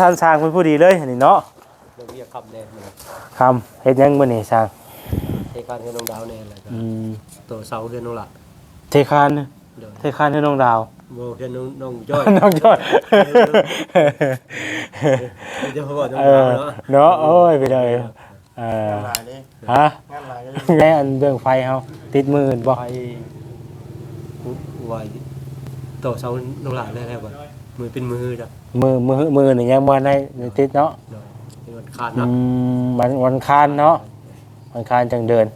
ท่านสร้างเป็นผู้ดีเลยอันนี้เนาะเรื่องเรียกคำแน่เลยคำเฮ็ดหยังมื้อนี้สร้างเทคานเฮือนน้องดาวแน่เลยครับอืมตัวเสาเฮือนน้องหละเทคานเดี๋ยวเทคานให้น้องดาว โบเฮือนน้องน้องจ้อยน้องยอดเดี๋ยวเขาบอกน้องเอดาวอเนาะเนาะโอ้ยไปเลยเออหลายนี่ฮะงานหลายก็แม่อันเรื่องไฟเฮาติดมืออื่นบ่ไปไว้ตัวเสาน้องหละได้แล้วบ่มือเป็นมือจ้ะ มือมือมือนี่ยังบ่ได้ติดเนาะเดี๋ยวเป็นวันขาดอืเนาะมวันวันคานเนาะวันคานจังเดิน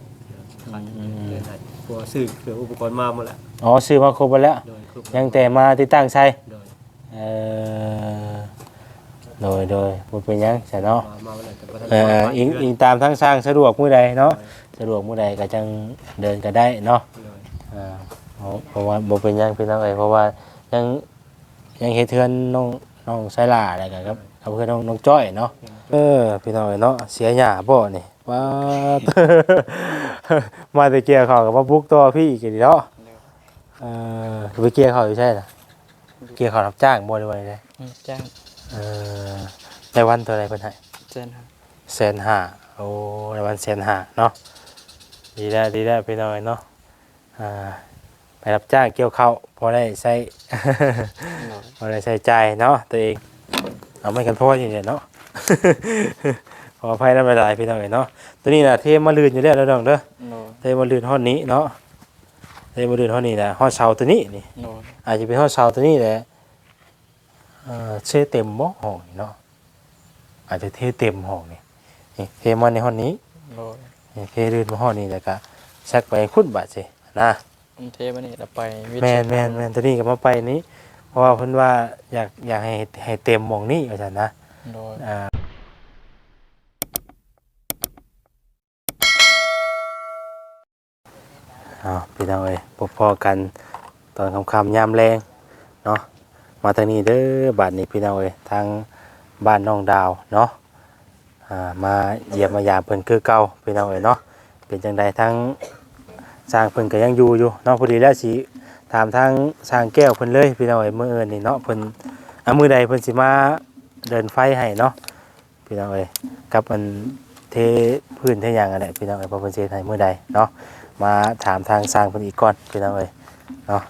ขาดเดินได้กลัวซื้อเครื่องอุปกรณ์มาหมดแล้วอ๋อซื้อมาครบหมดแล้ว โดยคือยังแต่มาติดตั้งใช้โดยเออโดยโดยบ่เป็นหยังใช่เนาะ มามาวันไหนแต่บ่ทันเอออิงอิงตามทั้งสร้างสะดวกมื้อใดเนาะสะดวกมื้อใดก็จังเดินก็ได้เนาะโดยอ่าเพราะเพราะว่าบ่เป็นหยังพี่น้องเอ้ยเพราะว่ายังยังเฮ็ดเทือนน้อง น้องไซล่าอะไรกันครับกับเพื่อนน้องน้องจ้อยเนาะเออพี่น้องเอ้ยเนาะเสียหญ้าบ่นี่ว้าดมาแต่เกี่ยวข้าวกับมาบุกตัวพี่อีกทีเนาะเออไปเกี่ยวข้าวอยู่ใช่ล่ะเกี่ยวข้าวรับจ้างบ่ได้ว่าได้จ้างเออในวันเท่าไหร่เพิ่นให้เจนครับแสนห้าโอ้ในวันแสนห้าเนาะดีแล้วดีแล้วพี่น้อยเนาะอ่าไป รับจ้างเกี่ยวข้าวพอได้ใช้ พอได้ใช้จ่ายเนาะตัวเองเอาไม่กันพ่ออย่างเดียวเนาะ ขออภัยน้ำลายพี่น้อยเนาะตัวนี้นะเทมาลื่นอยู่แล้วแล้วน้องเด้อโนเทมาลื่นห้องนี้เนาะเทมาลื่นห้องนี้นะห้องเสาตัวนี้นี่โนอาจจะเป็นห้องเสาตัวนี้แหละเอ่อเชเต็มบ่ห้องนี่เนาะอาจจะเทเต็มห้องนี่นี่เทมาในห้องนี้โนนี่เทลื่นมาห้องนี้แล้วก็ชักไปคุดบาดสินะ มันเทปนี่เราไปวิทย์แมนแมนแมนตัวนี้ก็มาไปนี้ เพราะว่าเพิ่นว่าอยากอยากให้ให้เต็มหมองนี้ว่าซั่นนะโนอ่าอ้าวพี่น้องเอ้ยพบพอกันตอนค่ำๆยามแรงเนาะมาทางนี้เด้อบ้านนี้พี่น้องเอ้ยทางบ้านน้องดาวเนาะอ่ามาเยี่ยมมายามเพิ่นคือเก่าพี่น้องเอ้ยเนาะเป็นจังใดทั้ง สร้างเพิ่นก็ยังอยู่อยู่เนาะพอดีแล้วสิถามทางสร้างแก้วเพิ่นเลยพี่น้องเอ้ยมื้ออื่นนี่เนาะเพิ่นอะมื้อใดเพิ่นสิมาเดินไฟให้เนาะพี่น้องเอ้ยกับมันเทพื้นเทหยังอะไรพี่น้องเอ้ยเพราะเพิ่นสิเฮ็ดให้มื้อใดเนาะมาถามทางสร้างเพิ่นอีกก่อนพี่น้องเอ้ยเนาะ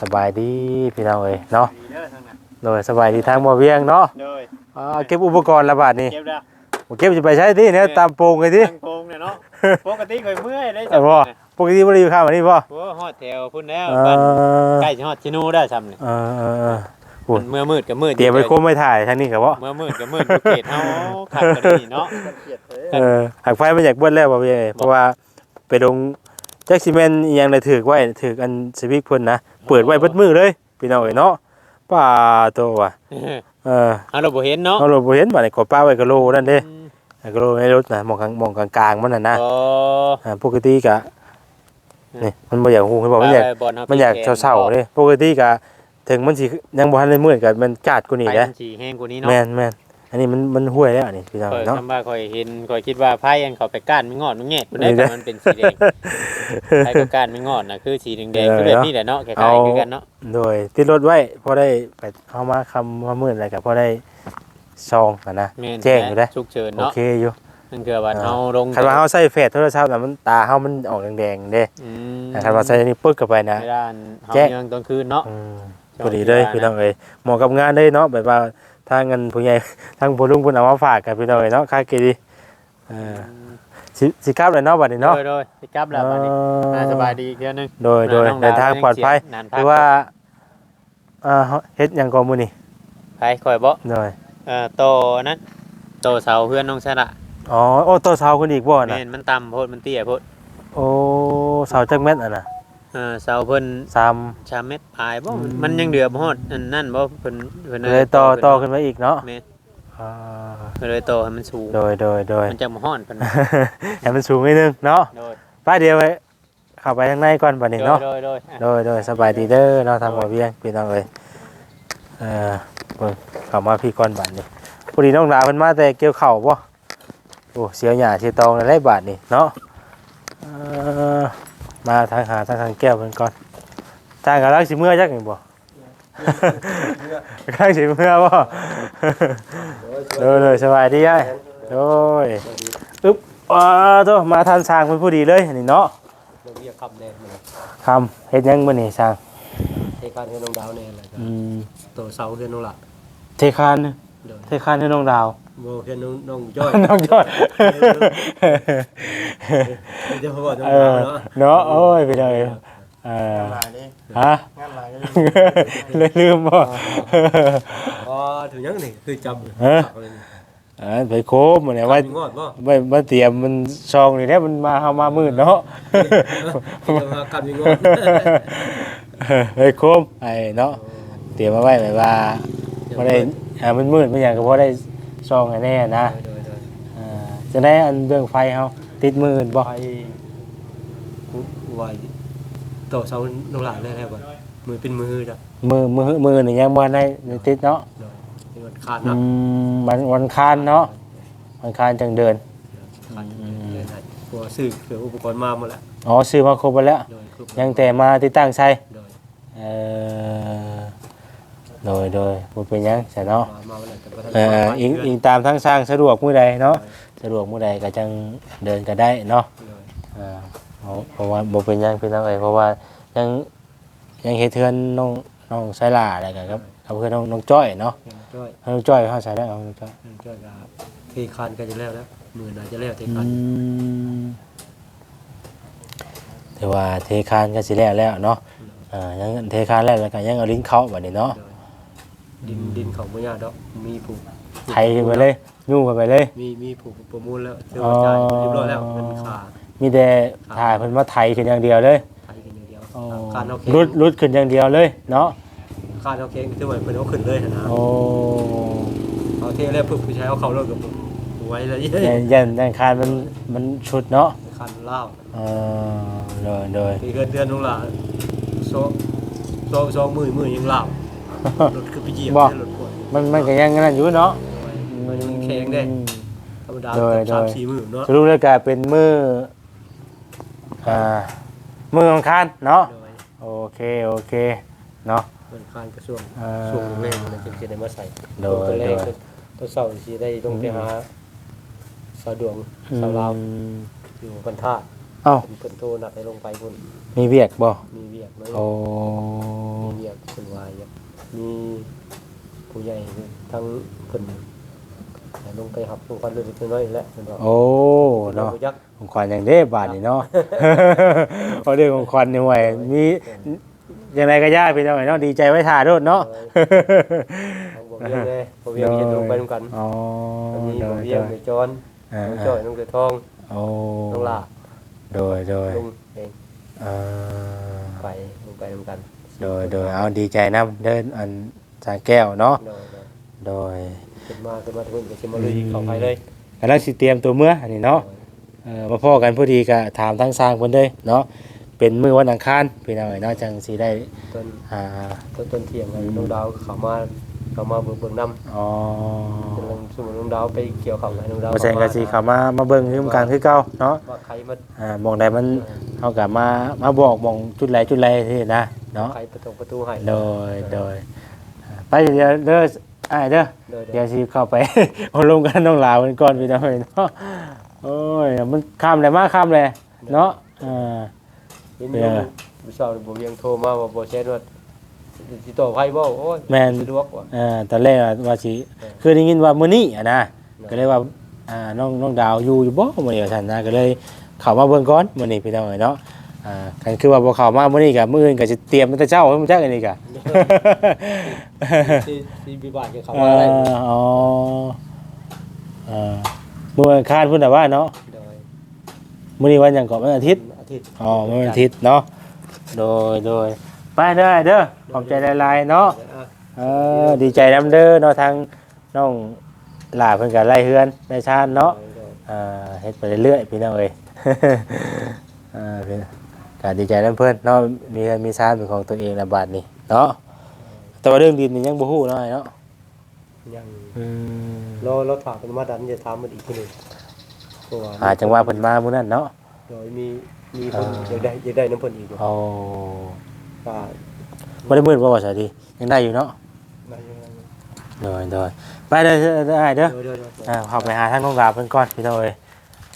สบายดีพี่น้องเอ้ยเนาะเด้อทางนั้นโดยสบายดีทางบ่เวียงเนาะโดยอ่าเก็บอุปกรณ์ละบาดนี่เก็บแล้วบ่เก็บสิไปใช้ที่เนี่ยตามโปรงไงที่ทางโกงเนี่ยเนาะปกติเคยเมื่อยได้เออบ่ ปกติบ่ได้อยู่ข้างอันนี้บ่โอ้ฮอดแถวพุ่นแล้วเอบ้านอใกล้จะฮอดชินูได้ซ้ำนี่เออเออเออโอ้ยเมื่อมืดกับมืดเตรียมไปโคมไม่ถ่ายทางนี้ก็บ่เมื่อมืดกับมืดอยู่เขตเฮาคักกันนี่เนาะ เออหากไฟมันอยากเบิ้ลแล้วบ่เวียงเพราะว่าไปลงแจ็คซีเมนต์อีหยังได้ถือไว้ถืออันสวิกเพิ่นนะเปิดไว้เบิดมือเลยพี่น้องเอ้ยเนาะป้าโตว่ะเออเอาเราบ่เห็นเนาะเอาเราบ่เห็นบัดนี้กดป้าไว้กะโลนั่นเด้กะโลในรถน่ะมองกลางมองกลางๆมันน่ะนะ อ๋อ อ่าปกติกะ นี่มันบ่อยากฮู้ให้บอกมันอยากไปบลเฮมันอยากเศร้าๆเด้ปกติกะถึงมันสิยังบ่ทันได้มื้อก็มันจาดกว่านี้ไปแหละมันสิแห้งกว่านี้เนาะแม่นแม่นอันนี้มันมันห้วยแล้วอันนี้พี่น้องข่อยเนาะ คำว่าข่อยเห็นข่อยคิดว่าไผอันเขาไปก้านไม่งอดมันแงะพุ่นได้นี่แต่นะมันเป็นสีแดงไผก็ก้านไม่งอดน่ะคือสีแดงๆคือแบบนี้แหละเนาะคล้ายๆคือกันเนาะโดยติดรถไว้พอได้ไปเอามาคำว่ามื้ออะไรก็พอได้ซองอะนะ แม่นแจ้งอยู่เด้ฉุกเฉินโอเนาะ เคอยู่ นั่นคือว่าเฮาลงคันว่าเฮาใส่เฟซโทรศัพท์น่ะมันตาเฮามันออกแดงๆเด้อืมแต่คันว่าใส่อันนี้ปึ๊กเข้าไปนะในด้านเฮาแจ้ง ยังตอนคืนเนาะ อืมพอดีเลยพี่น้องเอ้ยเหมาะกับงานเลยเนาะแบบว่าทางเงินผู้ใหญ่ ทางผู้ลุงเพิ่นเอามาฝากกันพี่น้องเอ้ยเนาะค่าเกดีเออสิสิกลับเลยเนาะบัดนี้เนาะ โดยโดยไปกลับแล้วบัดนี้อ่าสบายดีอีกเทื่อนึงโดยโดยน้องดาวเดินทางปลอดภัยนานคือว่าอ่าเฮ็ดหยังก่อนมื้อนี้ไปข่อยบ่โดยเอ่อโตนั้นโตเสาเพื่อนน้องชะละ อ๋อโอ้โตเสาคนอีกบ่น่ะแม่นมันต่ำโพดมันเตี้ยโพดโอ้เสาจักเม็ดอะน่ะเอ่อเสาเพิ่นสาม ชามเม็ดปลายบ่อืม มันยังเดือบ่ฮอดอันนั่นบ่เพิ่นเพิ่นเลยต่อต่อขึ้นมาอีกเนาะแม่นอ่าเพิ่นเลยโตให้มันสูงโดยโดยโดย มันจะบ่ฮ้อนเพิ่น ให้มันสูงนิดนึงเนาะโดยป้าเดียวไว้เข้าไปข้างในก่อนบัดนี้เนาะโดยโดยอะ โดยโดยสบายดีเด้อเนาะทางบ่อเวียงพี่น้องเอ้ยเออเบิ่งเข้ามาพี่ก่อนบัดนี้พอดีน้องดาวเพิ่นมาแต่เกี่ยวข้าวบ่โอ้เสียวหญ้าเสียตองได้บาดนี่เนาะเอ่อมาทางหาทางทางแก้วเพิ่นก่อนทางกำลังสิเมื่อจักนี่บ่กำลังสิเมื่อบ่โดยโดยสบายดียายโดยอึ๊บว้าโตมาทันสร้างเพิ่นผู้ดีเลยอันนี้เนาะเราเรียกคำแดงมาคำเฮ็ดหยังมื้อนี้สร้างเทการเฮือนน้องดาวเนี่ยอะไรครับอืมตัวเสาเฮือนน้องหละเทคาน เดี๋ยวเทคานให้น้องดาว โบเฮือนน้องน้องจ้อยน้องยอดเดี๋ยวเขาบอกน้องเอดาวอเนาะเนาะโอ้ยไปเลยเออฮะเลยลืมบ่อ๋อถึงยังนี่คือจำเออเออไปโคมมื้อนี้ว่ามีงอดบ่ไว้มาเตรียมมันซองนี่แหละมันมาเฮามามืดเนาะที่จะมากำมีงอดไปโคมไอ้เนาะเตรียมมาไว้แบบว่า บ่ได้อ่ามันมืดมันหยังก็บ่ได้ซองให้แน่นะโดยโดยอ่าจะได้อันเรื่องไฟเฮาติดมืออื่นบ่ไปไว้ตัวเสาน้องหละเลยแล้วบ่มือเป็นมือจ้ะมือมือมือนี่ยังบ่ได้ติดเนาะโดยที่มันขาดอืเนาะมวันวันคานเนาะวันคานจังเดิน ขาดเดินได้กลัวซื้อเครื่องอุปกรณ์มาหมดแล้วอ๋อซื้อมาครบหมดแล้ว โดยคือยังแต่มาติดตั้งใช้โดยเออ โดยโดยบ่เป็นหยังใช่เนาะมามาวันไหนแต่บ่ทันเอ่ออิงอิงตามทั้งสร้างสะดวกมื้อใดเนาะสะดวกมื้อใดก็จังเดินก็ได้เนาะโดยอ่าเพราะเพราะว่าบ่เป็นหยังพี่น้องเอ้ยเพราะว่ายังยังเฮ็ดเทือนน้องน้องไซลาอะไรกันครับกับเพื่อนน้องน้องจ้อยเนาะจ้อยน้องจ้อยเฮาใช้ได้เอาน้องจ้อยจ้อยก็เทคานก็จะแล้วแล้วมือหน่าจะแล้วเทอืคานมแต่ว่าเทคานก็สิแล้วแล้วเนาะอ่ายังเทคานแล้วแล้วก็ยังเอาลิ้นเข้าบัดนี้เนาะ ดินดินของบ่ยากดอกมีผูกไถขึ้นไปเลยยุ่งกันไปเลย มีมีผูกประมูลแล้วเชื่อว่าจ่ายเรียบร้อยแล้วเงินค่ามีแต่ถ่ายเพิ่นมาไถขึ้นอย่างเดียวเลยไทยกันอย่างเดียวอ๋อคานเอาเค้งรุดรุดขึ้นอย่างเดียวเลย เนาะคานเอาเค้งคือว่าเพิ่นเอาขึ้นเลยนะโอ้เอาเทแล้วเพิ่นผู้ชายเอาเข้ารถกับไว้เลยยันยันยันคานมันมันชุดเนาะคานเล่าเออโดยโดยที่เดือนเดือนนึงล่ะโซโซโซมือมือยังเล่า รถคือไปเหยียบรถปวดมันมันก็ยังนั่นอยู่เนาะมันแข็งได้ ธรรมดาโดยสามโดยสี่มือเนาะสรุปแล้วกลายเป็นมืออ่ามือของคานเนาะโดยโอเคโอเคเนาะมันคานกระทรวงเอ่อช่วงแรกมันจึงจะได้มาใส่โดยตัวแรกโดย ตัวเสาสิได้ต้องไปหาสาวดวงสาวลาวอืมอยู่พันท่าเอ้าเป็นเพิ่นโทรนัดให้ลงไปพุ่นมีเวียกบ่มีเวียกเลยโอ้มีเวียกเพิ่นว่าอยาก มีผู้ใหญ่ทั้งเพิ่นให้ลงไปหับลงกันเลยเล็กน้อยๆแหละเพิ่นว่าโอ้เนาะเนาะยักษ์ของขวัญอย่างเด้บาทนี่เนาะเอาเรื่องของขวัญนี่ไว้มีอย่างไรก็ย่าพี่น้องเนาะดีใจไว้ถ่าโดดเนาะทางบ่เวียงเลยบ่เวียงเห็นลงไปนำกันอ๋ออันนี้โดบ่ยเวีโดยงยในจอนอ่าน้องจ้อยน้องเสือทองโอ้น้องลาโดยโดยลงเองเอ่อไปลงไปนำกัน โดยโดยเอาดีใจนํเดินอันสางแก้วเนาะโดยโดยโดยขึ้นมาขึ้นมาทุกคนก็สิมาลุยเข้าไปเลยกำลังสิเตรียมตัวเมื่ออันนี้เนาะเออมาพ่อกันพอดีก็ถามทั้งสร้างเพิ่นเลยเนาะเป็นมื้อวันอังคารพี่น้องเอ้ยเนาะจังสิได้ต้นอ่าต้นต้นเที่ยงกันน้องดาวเข้ามาเข้ามาเบิ่งเบิ่งนำอ๋อกำลังสมมุติน้องดาวไปเกี่ยวข้าวให้น้องดาวบ่ใช่ก็สิเข้ามามาเบิ่งคือกันคือเก่าเนาะว่าใครมาอ่าหมองใดมันเฮาก็มามาบอกหมองจุดไหลจุดไหลที่นะ เนาะใครประตูประตูให้โดยโดยอ่าไปเดี๋ยวเด้ออ้ายเด้อโดยเดี๋ยวสิเข้าไปเอาลงกันน้องลาวมันก่อนพี่น้องเนาะโอ้ยมันข้ามเลยมาข้ามเลยเนาะอ่าเห็นอยู่ผู้สาวบ่เวียงโทรมาว่าบ่แช่นว่าสิต่อไผบ่โอ้ยแม่นสะดวกว่ะอ่าตอนแรกว่าสิคือได้ยินว่ามื้อนี้อะนะก็เลยว่าอ่าน้องน้องดาวอยู่อยู่บ่มื้อนี้ว่าซั่นนะก็เลยเข้ามาเบิ่งก่อนมื้อนี้พี่น้องเอ้ยเนาะ อ่ากันคือว่าบ่เข้ามามื้อนี้ก็มื้ออื่นก็สิเตรียมมันแต่เช้าให้มันจักอันนี้ก็สิสิบิบาทกับเขาเอว่าอะไรออ๋อเออมื้อวันอังคารพุ่นน่ะว่าเนาะโดยมื้อนี้วันหยังก็วันอาทิตย์ อาทิตย์อ๋อมื้อวันอาทิตย์เนาะ โดยโดยไปเด้อเด้อขอบใจหลายๆเนาะ อะเออดีใจนํเด้อเนาะทางน้องหลาเพิ่นก็ไล่เฮือนในชาติเนาะโดยอ่าเฮ็ดไปเรื่อยๆพี่น้องเอ้ย อ่าพี่ ก็ดีใจนํเพิ่นเนาะมีเฮือนมีชาติเป็นของตัวเองในบาดนี้เนาะแต่ว่าเรื่องดินนี่ยังบ่ฮู้เนาะไอ้เนาะยังอืมรอรอถามเป็นมาดันจะถามมันอีกทีหนึงเพราะว่าหาจังหวะเพิ่นมามื้อนั้นเนาะ โดยมีมีคนอยากได้อยากได้น้ำเพิ่นอีกอยู่เอาก็บ่ได้มืดบ่ว่าซะดียังได้อยู่เนาะได้อยู่ได้อยู่โดยโดยไปเด้อเด้อเด้ออ้ายเด้อ เดี๋ยวเดี๋ยวเดี๋ยวอ่าเข้าไปหาทางน้องดาวเพิ่นก่อนพี่น้องเอ้ย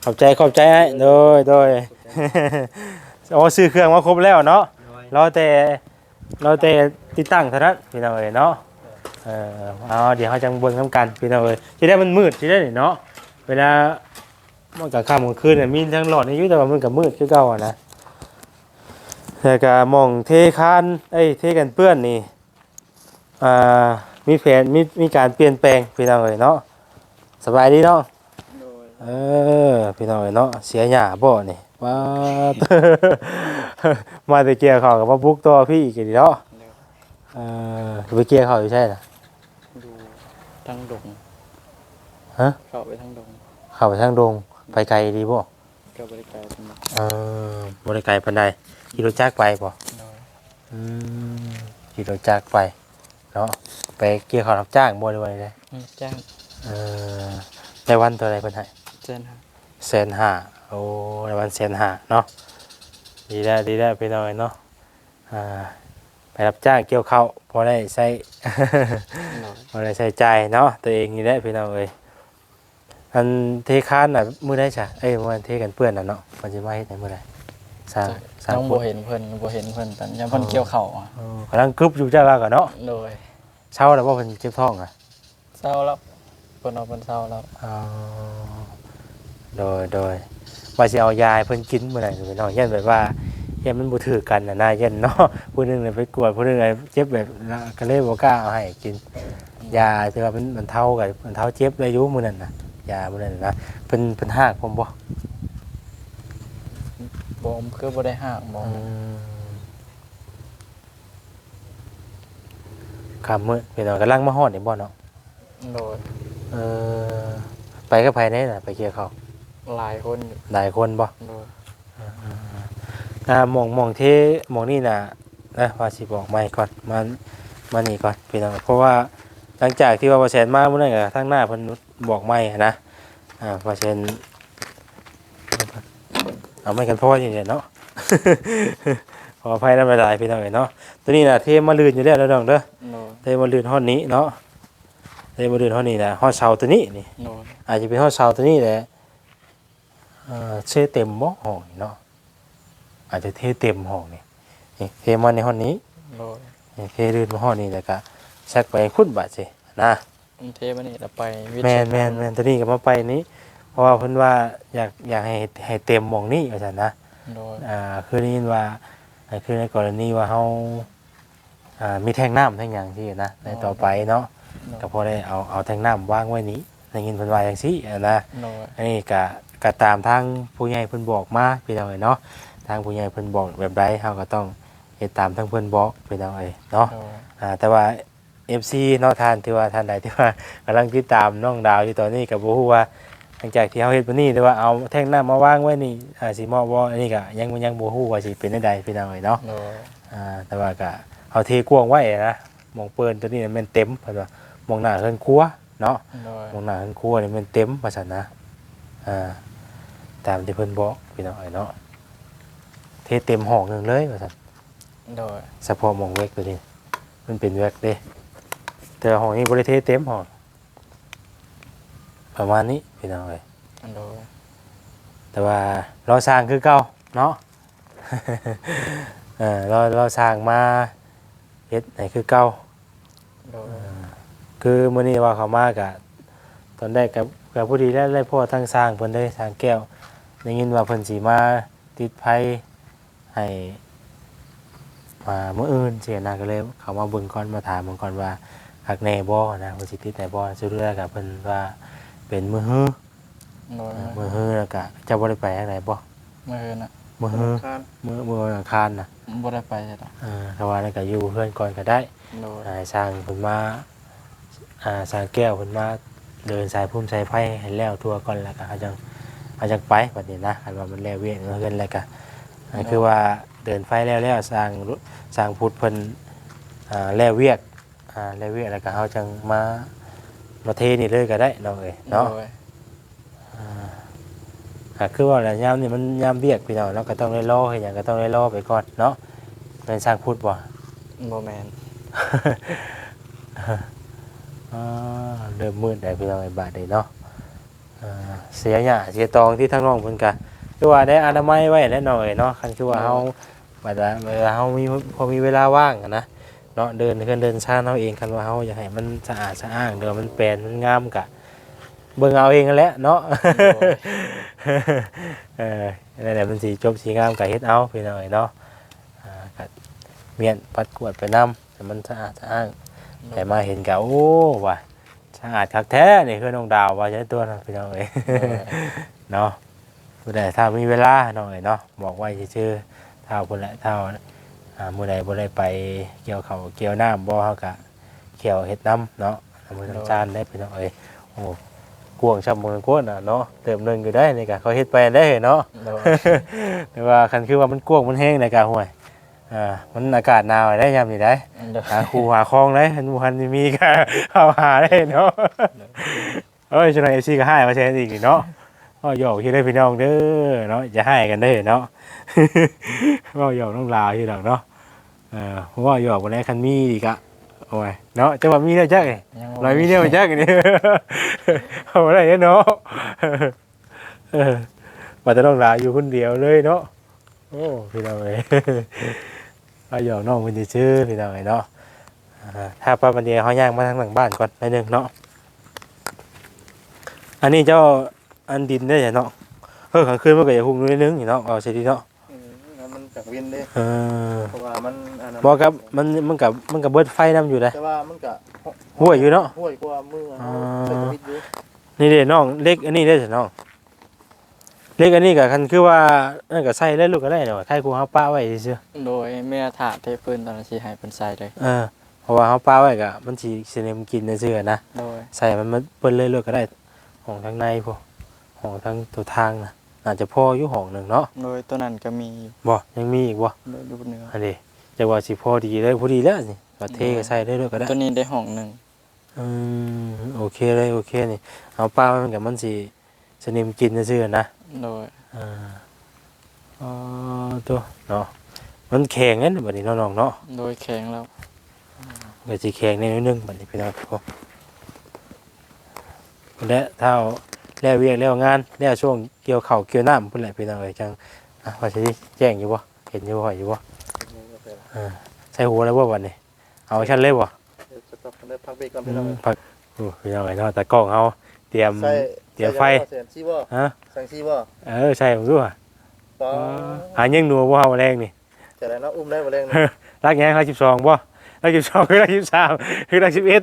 ขอบใจขอบใจให้โดยโดย โอ้ซื้อเครื่องมาครบแล้วเนาะรอแต่รอแต่ติดตั้งเท่านั้นพี่น้องเอ้ยเนาะเออเอาเดี๋ยวเขาจังเบิ่งนํกันพี่น้องเอ้ยสิได้มันมืดสิได้นี่เนาะเวลามันกลางค่ำกลางคืนน่ะมีทั้งหลอดนี่อยู่แต่ว่ามันก็มืดคือเก่าอะนะแล้วก็หมองเทคานเอ้ยเทกันเปื้อนนี่อ่ามีแผนมีมีการเปลี่ยนแปลงพี่น้องเอ้ยเนาะสบายดีเนาะโดยเออพี่น้องเอ้ยเนาะเสียหญ้าบ่นี่ ว้าดมาแตะเกียร์เขากับมาบุกตัวพี่อีกทีเนาะเออไปเกียร์เขาอยู่ใช่น่ะดูทางดงฮะเข้าไปทางดงเข้าไปทางดงไปไกลดีบ่ก็บริการสมัครเออบ่ได้ไกลปานใดขี่รถจักรไปบ่โดยอืมขี่รถจักรไปเนาะไปเกี่ยวเขารับจ้างบ่ได้ไว้เลยนี่จ้างเออในวันเท่าไหร่เพิ่นให้เส้นครับแสนห้า โอ้ในวันแสนห้าเนาะดีแล้วดีแล้วพี่น้อยเนาะอ่าไปรับจ้างเกี่ยวข้าวพอได้ใช้โดยพอได้ใช้จ่ายเนาะตัวเองนี่แหละพี่น้องเอ้ยอันเทคานน่ะมื้อได้จ้ะเอ้ยวันเทกันเปื้อนน่ะเนาะมันสิมาเฮ็ดในมื้อใดสร้างสร้างต้องปุ๊บ่เห็นเพิ่นบ่เห็นเพิ่นตอนยังเพิ่นเกี่ยวเข่าอะเออกำลังกรึบอยู่จ้าว่าก่อนเนาะโดยเช้าแล้วบ่เพิ่นเจ็บท้องอะเศร้าแล้วเพิ่นเอาเพิ่นเศร้าแล้วอ๋อ โดยโดยว่าสิเอายาให้เพิ่นกินมื้อใดพี่น้องยันแบบว่ายันมันบ่ถือกันน่ะนะยันเนาะผู้หนึงน่ะไปกวดผู้หนึงน่ะเจ็บแบบก็เลยบ่กล้าเอาให้กิน ยาที่ว่ามันมันเท่ากับมันเท่าเจ็บได้อยู่มื้อนั้นน่ะยามื้อนั้นนะเพิ่นเพิ่นหากผมบ่บ่มคือบ่ได้ห้างบ่คำมื้อพี่น้องกำลังมาฮอดนี่บ่เนาะโดยเออไปกับไผได้น่ะไปเกี่ยวเขาว หลายคนอยู่หลายคนบ่โดยอ่าหมองหมองเทหมองนี่น่ะนะว่าสิบอกใหม่ก่อนมามานี่ก่อนพี่น้องเพราะว่าหลังจากที่ว่าบ่แซนมามื้อนั้นก็ทางหน้าเพิ่นบอกใหม่หั้นนะอ่าว่าแซนเอาไม่กันพออย่างเดียวเนาะ ขออภัยนำหลายๆพี่น้องเอ้ยเนาะ ตัวนี้น่ะเทมาลื่นอยู่แล้วเด้อน้องเด้อ โดยเทมาลื่นฮอดนี้เนาะ เทมาลื่นฮอดนี้น่ะฮอดเสาตัวนี้นี่ โดยอาจจะเป็นฮอดเสาตัวนี้แหละ เอ่อเทเต็มบ่ห้องนี่เนาะอาจจะเทเต็มห้องนี่นี่เทมาในห้องนี้โดยนี่เทลื่นมาห้องนี้แล้วก็ชักไปคุดบาดสินะมันเทมานี่แล้วไปวิทย์แม่นแม่นแม่นตัวนี้ก็มาไปนี้ เพราะว่าเพิ่นว่าอยากอยากให้ให้เต็มหมองนี้ว่าซั่นนะโดยอ่าคือได้ยินว่าอ่าคือในกรณีว่าเฮาอ่ามีแท่งน้ำแท่งหยังที่นะในต่อไปเนาะโดยก็พอได้เอาเอาแท่งน้ำวางไว้นี้ได้ยินเพิ่นว่าจังซี่อะนะ โดยอันนี้ก็ ก็ตามทางผู้ใหญ่เพิ่นบอกมาพี่น้องเอ้ยเนาะทางผู้ใหญ่เพิ่นบอกแบบใดเฮาก็ต้องเฮ็ดตามทางเพิ่นบอกพี่น้องเอ้ยเนาะโดยอ่าแต่ว่า FC เนาะท่านที่ว่าท่านใดที่ว่ากำลังติดตามน้องดาวอยู่ตอนนี้ก็บ่ฮู้ว่าหลังจากที่เฮาเฮ็ดบัดนี้แต่ว่าเอาแท่งน้ำมาวางไว้นี่อ่าสิเหมาะบ่อันนี้ก็ยังยังบ่ฮู้ว่าสิเป็นจังไดพี่น้องเอ้ยเนาะโดยอ่าแต่ว่าก็เอาเทกวางไว้นะหมองเปิ้นตัวนี้มันแม่นเต็มเพิ่นว่าหมองหน้าเพิ่นครัวเนาะโดยมองหน้าเพิ่นครัวนี่มันเต็มว่าซั่นนะอ่า ตามที่เพิ่นบอกพี่น้องเอ้ยเนาะเทเต็มห้องหนึงเลยว่าซั่นโดยเฉพาะหมองเวกตัวนี้ มันเป็นเวกเด้ แต่ห้องนี้บ่ได้เทเต็มห้องประมาณนี้พี่น้องเอ้ยโดยแต่ว่าเราสร้างคือเก่าเนาะ เออเราเราสร้างมาเฮ็ดให้คือเก่า โดยคือมื้อนี้ว่าเขามากะตอนแรกกับกับผู้ดีแล้วได้พ่อทั้งสร้างเพิ่นได้สร้างแก้ว ได้ยินว่าเพิ่นสิมาติดไผให้มามื้ออื่นเสียนะก็เลยเขามาเบิ่งก่อนมาถามเบิ่งก่อนว่าคักแน่บ่นะเพิ่นสิติดไหนบ่สุดท้ายก็เพิ่นว่าเป็นมื้อฮื้อโดยมื้อฮื้อแล้วก็จะบ่ได้ไปทางไหนบ่เมื่อคืนน่ะมื้อฮื้อมื้อมื้อวันอังคารน่ะบ่ได้ไปจ้ะเออถ้าว่านั่นก็อยู่เพื่อนก่อนก็ได้โดยอ่าสร้างเพิ่นมาอ่าสร้างแก้วเพิ่นมาเดินสายพุ่มสายไฟให้แล้วทั่วก่อนแล้วก็เขาจัง เขาจังไปบัดนี้นะคันว่ามันแล้วเวียนเฮือนแล้วก็อ่าคือว่าเดินไฟแล้วแล้วสร้างรุสร้างพุทธเพิ่นอ่าแล้วเวียกอ่าแล้วเวียกแล้วก็เขาจังมามาเทนี่เลยก็ได้น้องเอ้ยเนาะโดยอ่าคือว่าแล้วยามนี่มันยามเวียกพี่น้องเนาะก็ต้องได้รอเฮ็ดหยังก็ต้องได้รอไปก่อนเนาะเป็นสร้างพุทธบ่บ่แม่นเอ่าเริ่มมืดได้พี่น้องไอ้บาดนี้เนาะอ่า เสียหยาเสียตองที่ทั้งน้องเพิ่นก็คือว่าได้อนามัยไว้แล้วหน่อยเนาะคันคือว่าเฮาบัดว่าเวลาเฮามีพอมีเวลาว่างอะนะเนาะเดินเคลื่อนเดินชาเฮาเองคันว่าเฮาอยากให้มันสะอาดสะอ้างเด้อมันแปลนมันงามกะเบิ่งเอาเองนั่นแหละเนาะเออนั่นแหละมันสีจบสีงามกับเฮ็ดเอาพี่น้อยเนาะอ่ากัเมียนปัดกวดไปน้ำแต่มันสะอาดสะอ้างแต่มาเห็นกะโอ้ว่ะ สะอาดคักแท้นี่คือน้องดาวว่าใช้ตัวนะพี่น้องเอ้ยเนาะผู้ใดถ้ามีเวลาน้องเอ้ยเนาะบอกไว้ชื่อๆเท่าพุ่นแหละเท่าอ่ามื้อใดบ่ได้ไปเกี่ยวเขาวเกี่ยวน้ำบ่เฮากะเกี่ยวเฮ็ดน้ำเนาะน้ำมือน้ำจานได้พี่น้องเอ้ยโอ้กวงช้ำมือกวนน่ะเนาะเติมหนึงอยู่ได้นี่กะเขาเฮ็ดไปได้เนาะ โดย แต่ว่าคันคือว่ามันกวางมันแห้งในกาห่วย อ่ามันอากาศหนาวได้ยามนี่ได้โดยหาคูหาคลองได้มันพันมีก็เอาหาได้เนาะเอ้ยชนายเอฟซีก็ให้มาแชร์อีกนี่เนาะก็หยอกที่ได้พี่น้องเด้อเนาะจะให้กันได้เนาะก็หยอกน้องลาวที่ดอกเนาะเออเพราะว่าหยอกวันนี้คันมีอีกอะโอ้ยเนาะจะว่ามีแล้วจักไงยังลอยมีเนี่ยมันจักอันนี่เอาอะไรเนาะเออว่าจะต้องลาอยู่คนเดียวเลยเนาะโอ้พี่น้องเอ้ย เอาหยอกน้องคนจะชื่อพี่น้องเอ้ยเนาะอ่าถ้าป้าปันเดียเขาย่างมาทางหลังบ้านก่อนหนิดนึงเนาะอันนี้เจ้าอันดินได้เนาะเออขังคืนมันก็อย่าหุ่งนิดนึงนี่เนาะเอาใช่ดีเนาะอืมมันจากเวียนเด้เออเพราะว่ามันอันนั้นบอกครับมันมันกับมันกับเบิดไฟน้ำอยู่เลยแต่ว่ามันก็ห้วยอยู่เนาะห้วยกว่ามืออ่าใส่ชีวิตอยู่นี่เด้น้องเล็กอันนี้ได้สิน้อง เล็กอันนี้กับคันคือว่านั่นก็ใส่ได้ลูกก็ได้เนาะใครกูเฮาป้าไว้ซื่อโดยแม่ถาเทพื้นตอนนั้นสิให้เพิ่นใส่เลย เออเพราะว่าเฮาป้าไว้ก็มันสิสิเนมกินซื่อๆนะโดย ใส่มันมันเปิ้นเลยลูกก็ได้ห้องทางในพวกห้องทางตัวทางน่ะอาจจะพออยู่ห้องหนึงเนาะโดยตัวนั้นก็มีอยู่บ่ยังมีอีกบ่โดยดูเนื้ออันนี้จะว่าสิพอดีเลยพอดีแล้วสิก็เทก็ใส่ได้ลูกก็ได้ ตัวนี้ได้ห้องหนึ่งอืมโอเคเลยโอเคนี่เอาป้าไว้มันก็มันสิสนิมกินซื่อๆนะ โดยอ่าอ๋อตัวเนาะมันแข็งงั้นบัดนี้เนาะน้องเนาะโดยแข็งแล้วก็สิแข็งนิดนึงบัดนี้พี่น้องครับผมและเท่าแล้วเวียกแล้วงานแล้วช่วงเกี่ยวข้าวเกี่ยวน้ำพุ่นแหละพี่น้องเอ้ยจังอะว่าสิแจ้งอยู่บ่เห็นอยู่บ่อยู่บ่อ่าใส่หัวแล้วบ่บัดนี้เอาชั้นเลยบ่จะต้องได้พักเบรกก่อนอืพี่น้องมพักโอ้พี่น้องเอ้ยเนาะแต่กล้องเฮาเตรียมใส่ เดี๋ยวไฟใส่ซีบ่ฮะใส่ซีบ่เออใช่ผมรู้อะต่อหายังหนัวบ่เฮาแรงนี่จะได้เนาะอุ้มได้บ่แรงนะรักยังรักสิบสองป่ะรักสิบสองคือรักสิบสามคือรักสิบเอ็ด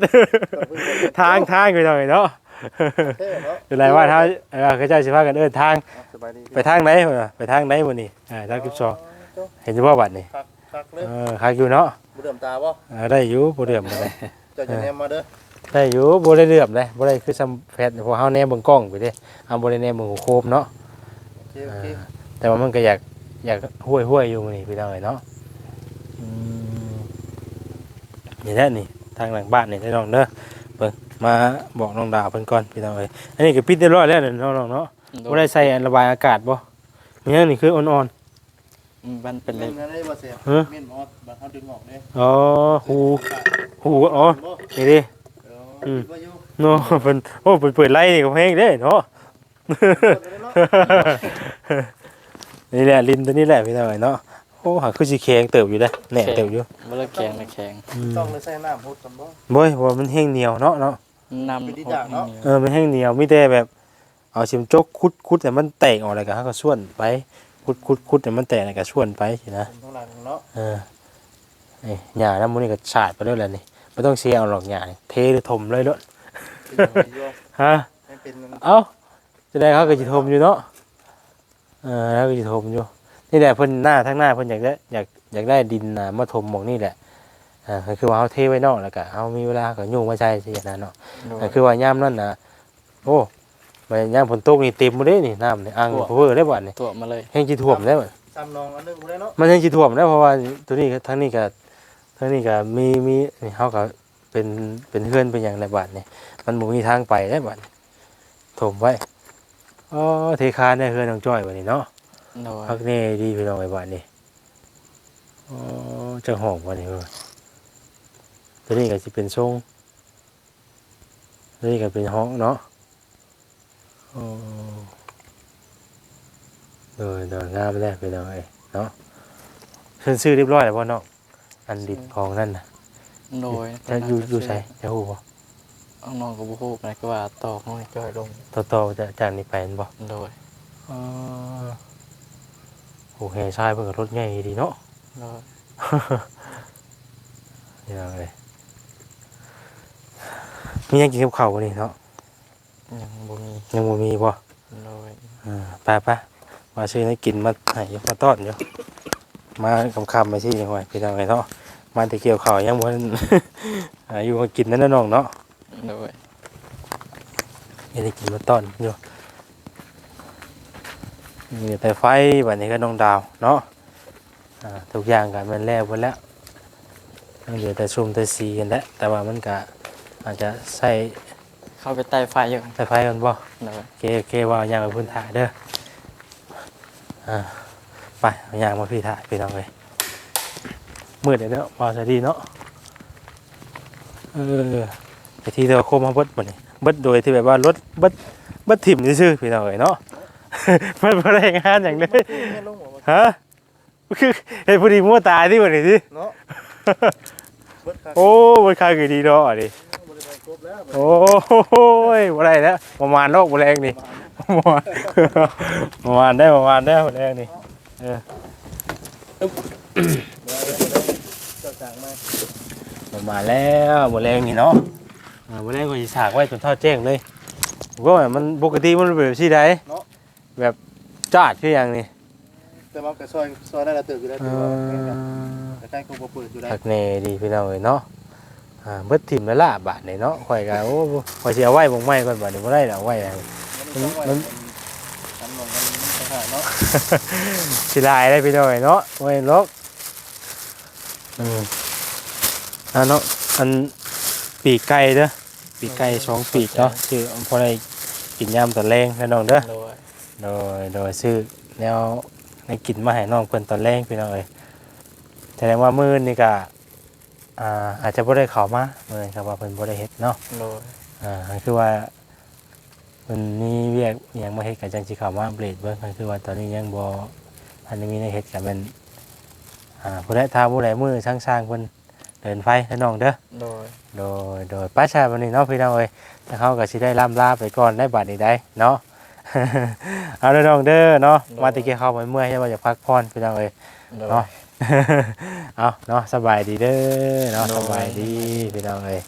ทางทางไปหน่อยเนาะเท่เนาะเป็นไรว่าถ้าเออเขาเจ้าสิพากันเดินทางอะสบายดีไปทางไหนวะไปทางไหนวันนี้อ่ารักสิบสองเห็นจะว่าบัตรนี่คักคักเลยเออคักอยู่เนาะบ่เดือมตาบ่เออได้อยู่บ่เดือมเลยเจ้าจะแนมมาเด้อ ได้อยู่บ่ได้เดือมเลยบ่ได้คือซัมแฟดพวกเฮาแนมเบิ่งกล้องไปเด้เอาบ่ได้แนมเบิ่งหัวโคมเนาะโอเคโอเคแต่ว่ามันก็อยากอยากห้วยห้วยๆอยู่มื้อนี่พี่น้องเอ้ยเนาะอืมนี่แหละนี่ทางหลังบ้านนี่ได้น้องเด้อเบิ่งมาบอกน้องดาวเพิ่นก่อนพี่น้องเอ้ยอันนี้ก็ปิดเรียบร้อยแล้วนี่น้องๆเนาะบ่ได้ใส่อันระบายอากาศบ่มีอันนี้คืออ่อนอืมมันเป็นเล็เล่กนกันได้บ่เสียฮะเม่นออดบัดเฮาดึงออกเด้ๆอ๋อหูหูอ๋อนี่ดิเอออืมคิดว่าอยู่เนาะเพิ่นโอ้เพิ่นเปิดไล่นี่ก็แพงเด้เนาะเปิดไปเลยเนาะนี่แหละลิ้นตัวนี้แหละพี่น้องเอ้ยเนาะโอ้หาคือสิแข็งเติบอยู่เด้แหน่เติบอยู่บ่เลิกแข็งนะแข็งอืมต้องเลยใส่น้ำพุดกันบ่บ่ยว่ามันแห้งเหนียวเนาะเนาะนำเป็นที่จากเนาะเออมันแห้งเหนียวมีแต่แบบเอาชิมจกคุดคุดแต่มันแตกออกอะไรกันก็ส่วนไปคุดคุดคุดแต่มันแตกอะไรก็ส่วนไปสินะเป็นเท่าไหร่เนาะเออนี่หญ้าน้ำมันนี่ก็ฉาดไปด้วยแหละนี่ ไม่ต้องเสียเอาหรอกหญ้านี่เทหรือถมเลยเนาะเป็นอยู่ฮะให้เป็นเอ้าจะได้เขาก็จะถมอยู่เนาะเออแล้วก็จะถมอยู่นี่แหละเพิ่นหน้าทั้งหน้าเพิ่นอยากได้อยากอยากได้ดินน่ะมาถมหมองนี่แหละอ่าก็คือว่าเขาเทไว้นอกแล้วก็เอามีเวลาก็ยุ่งมาใช้สิอย่างนั้นเนาะโดยแต่คือว่ายามนั่นนะโอ้ไปยามฝนตกนี่เต็มหมดเลยนี่น้ำนี่อ่างท่วมเพอได้บ่นี่ตัวมาเลยแห้งจีท่วมได้บ่ ซ้ำนองอันหนึงบ่ได้เนาะ มันแห้งจีท่วมได้เพราะว่าตัวนี้ก็ทั้งนี้ก็ ทั้งนี้ก็มีมีนี่เฮาก็เป็นเป็นเฮือนเป็นหยังในบ้านนี่มันบ่มีทางไปได้บ่นี่ถมไว้อ๋อเทคานได้เฮือนน้องจ้อยบัดนี้เนาะโดยพักแน่ดีพี่น้องไอ้บ้านนี่อ๋อจังห้องบัดนี้เออตัวนี้ก็สิเป็นทรงนี่ก็เป็นห้องเนาะโอ้โดยโดยงามแล้วพี่น้องเอ้ยเนาะเพิ่นซื้อเรียบร้อยแล้วบ่เนาะ อันดิดของนั่นน่ะโดยจะอยู่อยู่ไสจะฮู้บ่เอาน้องกับบุฮูไปก็ว่าตอกห้อยจ่อยลงต่อๆจะจากนี้ไปแม่นบ่โดยอ๋อโอ้แห่ชายเพิ่นก็รถใหญ่ดีเนาะ โดยนี่เอาเลยมีหยังกินกับข้าวบ่นี่เนาะยังบ่มียังบ่มีบ่โดย อ่าไปไปมาซื้อให้กินมาให้มาต้อนอยู่ มาคำๆมาสิจังหวะพี่น้องไอ้เนาะมาแต่เกี่ยวข้าวยังบ่ทันอ่าอยู่มากินนั่นน่ะน้องเนาะโดยยังได้กินมาต้อนอยู่มีแต่ไฟบัดนี้ก็น้องดาวเนาะอ่าทุกอย่างก็แมันแล้วหมดแล้วยังเหลือแต่ซุ่มแต่สีกันแหล้วแต่ว่ามันก็อาจจะใส่เข้าไปใต้ไฟอยู่ใส่ไฟกันบ่โดยโอเคโอเคว่าอย่างไปพื้นถ่ายเด้ออ่า ไปเอาอย่างมาพี่ถ่ายพี่น้องเลยมืดเลยเนาะมาสดีเนาะเออไปที่เดียวโคมมาเบิดบ่นี่เบิดโดยที่แบบว่ารถเบิดเบิดถิ่มซื่อๆพี่น้องเลยเนาะเบิดบ่ได้งานอย่างเลยฮะคือเฮ้ยพอดีมั่วตายที่บ่นี่สิเนาะเบิดคักโอ้มันคาคือดีเนาะอะดิบ่ได้ไปครบแล้วโอ้ยบ่ได้แล้วประมาณโลกบ่แรงนี่ประมาณประมาณได้ประมาณได้บ่แรงนี่ เจ้าจางมาประมาณแล้วบ่แรงนี่เนาะอ่าบ่แรงก็สิสากไว้จนเท่าแจ้งเลยก็มันปกติมันเป็นแบบที่ใดแบบจาดคืออย่างนี้แต่ว่าก็ซอยซอยได้ละตึกอยู่แล้วเอแต่ว่าอแต่ใกล้คงบ่เปิดอยู่แล้วทักแน่ดีพี่น้องเอ้ยเนาะอ่าเบิดถิ่มแล้วล่ะบาดนี่เนาะข่อยก็โอ้ข่อยสิเอาไว้บ่งไม้ก่อนบาดนี้บ่ได้แล้วเอาไว้แล้วมันมันมันลงมันมันหาเนาะ สิลายได้พี่น้องเอ้ยเนาะบ่เห็นหรอกอืมอ่าเนาะอันปีกไก่เด้อปีกไก่สองปีกเนาะชื่อพอได้กินยามตอนแรงนะน้องเด้อโดยโดยโดยซื้อแนวในกินมาให้น้องเพิ่นตอนแรกพี่น้องเอ้ยแสดงว่ามื้อนี่ก็อ่าอาจจะบ่ได้เข้ามามื้อนี้ครับว่าเพิ่นบ่ได้เฮ็ดเนาะโดยอ่าก็คือว่า เพิ่นมีเวียกอิหยังมาเฮ็ดก็จังสิเข้ามาอัปเดตเบิ่งก็คือว่าตอนนี้ยังบ่ทันได้มีในเฮ็ดก็แม่นอ่าผู้ใดทาผู้ใดมื้อช่างๆเพิ่นเดินไฟให้น้องเด้อ โดย โดย โดยป้าชาวันนี้เนาะพี่น้องเอ้ยถ้าเขาก็สิได้ล่ำลาไปก่อนได้บัดนี้ได้เนาะ เอาเด้อน้องเด้อเนาะ มาตะเกียเข้าไปเมื่อยใช่ว่าจะพักผ่อนพี่น้องเอ้ย โดย เนาะ เอาเนาะสบายดีเด้อเนาะโดยสบายดีพี่น้องเอ้ย